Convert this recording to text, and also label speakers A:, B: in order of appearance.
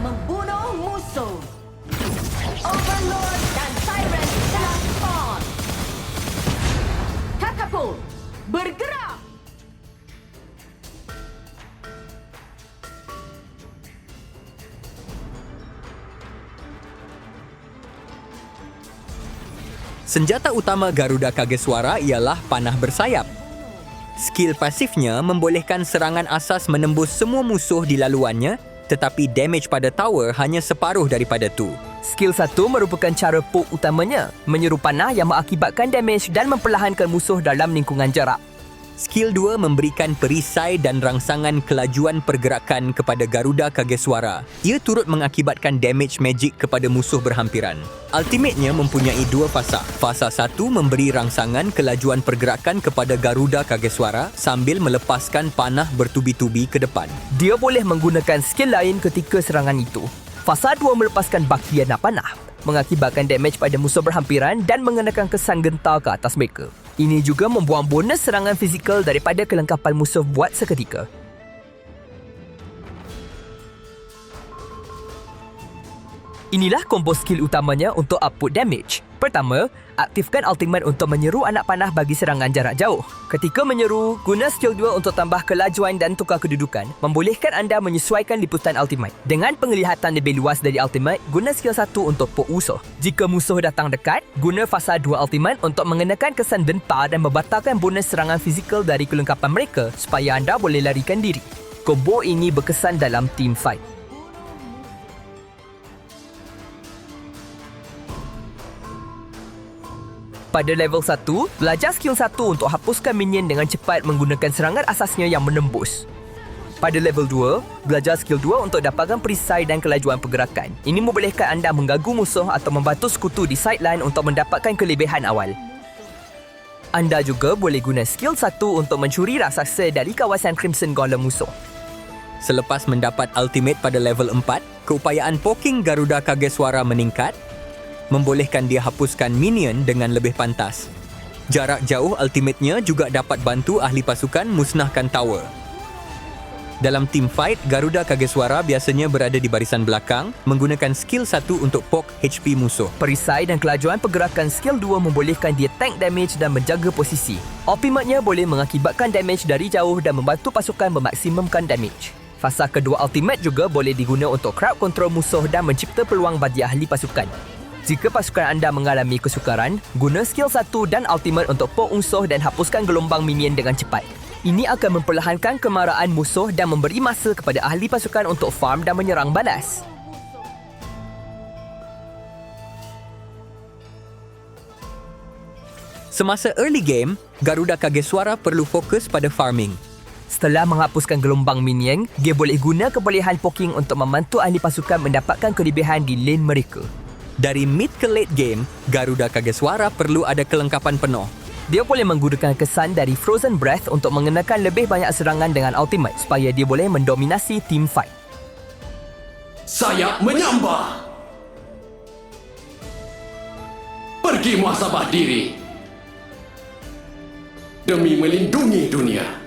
A: membunuh musuh. Overlord dan Siren telah spawn. Catapult, bergerak!
B: Senjata utama Garuda Kageswara ialah panah bersayap. Skill pasifnya membolehkan serangan asas menembus semua musuh di laluannya tetapi damage pada tower hanya separuh daripada tu.
C: Skill 1 merupakan cara poke utamanya, menyeru panah yang mengakibatkan damage dan memperlahankan musuh dalam lingkungan jarak.
B: Skill 2 memberikan perisai dan rangsangan kelajuan pergerakan kepada Garuda Kageswara. Ia turut mengakibatkan damage magic kepada musuh berhampiran. Ultimate-nya mempunyai dua fasa. Fasa 1 memberi rangsangan kelajuan pergerakan kepada Garuda Kageswara sambil melepaskan panah bertubi-tubi ke depan.
C: Dia boleh menggunakan skill lain ketika serangan itu. Fasa 2 melepaskan bakian panah, mengakibatkan damage pada musuh berhampiran dan mengenakan kesan gentar ke atas mereka. Ini juga membuang bonus serangan fizikal daripada kelengkapan musuh buat seketika. Inilah combo skill utamanya untuk output damage. Pertama, aktifkan ultimate untuk menyeru anak panah bagi serangan jarak jauh. Ketika menyeru, guna skill 2 untuk tambah kelajuan dan tukar kedudukan, membolehkan anda menyesuaikan liputan ultimate. Dengan penglihatan lebih luas dari ultimate, guna skill 1 untuk poke musuh. Jika musuh datang dekat, guna fasa 2 ultimate untuk mengenakan kesan dentar dan membatalkan bonus serangan fizikal dari kelengkapan mereka supaya anda boleh larikan diri. Combo ini berkesan dalam team fight. Pada level 1, belajar skill 1 untuk hapuskan minion dengan cepat menggunakan serangan asasnya yang menembus. Pada level 2, belajar skill 2 untuk dapatkan perisai dan kelajuan pergerakan. Ini membolehkan anda menggagu musuh atau membantu sekutu di sideline untuk mendapatkan kelebihan awal. Anda juga boleh guna skill 1 untuk mencuri raksasa dari kawasan Crimson Golem musuh.
B: Selepas mendapat ultimate pada level 4, keupayaan poking Garuda Kageswara meningkat membolehkan dia hapuskan minion dengan lebih pantas. Jarak jauh ultimate-nya juga dapat bantu ahli pasukan musnahkan tower. Dalam team fight, Garuda Kageswara biasanya berada di barisan belakang menggunakan skill 1 untuk poke HP musuh.
C: Perisai dan kelajuan pergerakan skill 2 membolehkan dia tank damage dan menjaga posisi. Ultimate-nya boleh mengakibatkan damage dari jauh dan membantu pasukan memaksimumkan damage. Fasa kedua ultimate juga boleh diguna untuk crowd control musuh dan mencipta peluang bagi ahli pasukan. Jika pasukan anda mengalami kesukaran, guna skill 1 dan ultimate untuk musuh dan hapuskan gelombang minion dengan cepat. Ini akan memperlahankan kemarahan musuh dan memberi masa kepada ahli pasukan untuk farm dan menyerang balas.
B: Semasa early game, Garuda Kageswara perlu fokus pada farming.
C: Setelah menghapuskan gelombang minion, dia boleh guna kebolehan poking untuk membantu ahli pasukan mendapatkan kelebihan di lane mereka.
B: Dari mid ke late game, Garuda Kageswara perlu ada kelengkapan penuh.
C: Dia boleh menggunakan kesan dari Frozen Breath untuk mengenakan lebih banyak serangan dengan ultimate supaya dia boleh mendominasi team fight.
D: Sayap menyambar. Pergi muhasabah diri. Demi melindungi dunia.